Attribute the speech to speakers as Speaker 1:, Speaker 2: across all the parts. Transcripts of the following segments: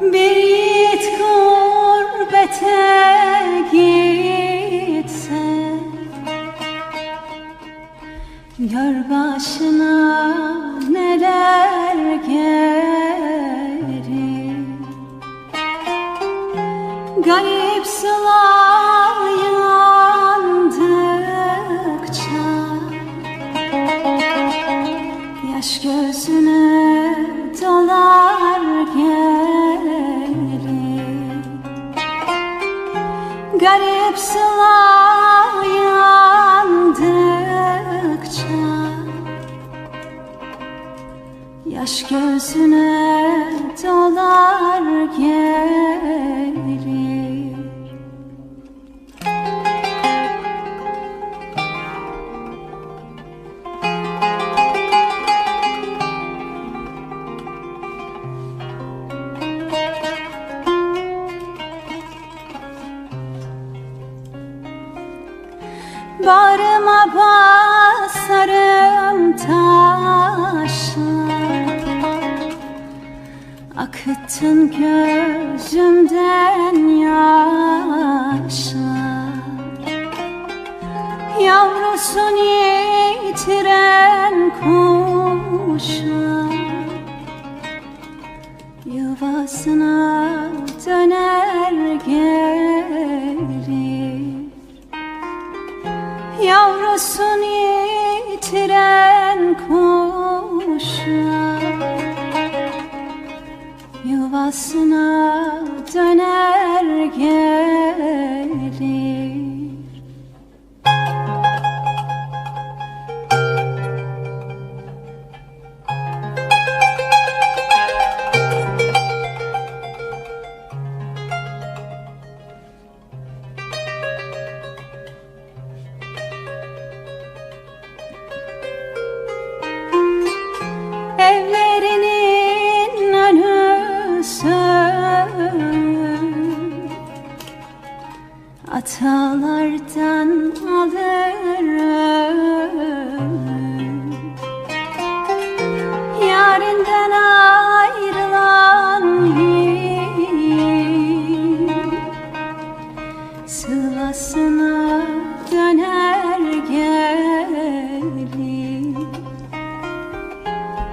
Speaker 1: Bir yiğit gurbete gitse Gör başına neler gelir? Garip sılar Garip sular yandıkça Yaş gözüne Bağrıma basarım taşlar Akıttın gözümden yaşlar Yavrusun yitiren kuşlar Yuvasına döner gelir Yavrusun yitiren kuşlar Yuvasına döner gelir Atalardan alırım. Yarinden ayrılan yiğit Sılasına döner gelir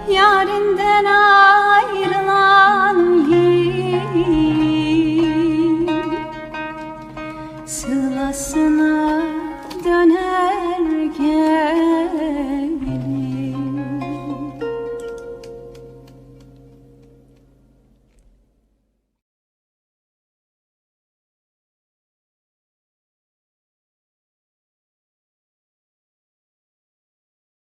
Speaker 1: Yarinden ayrılan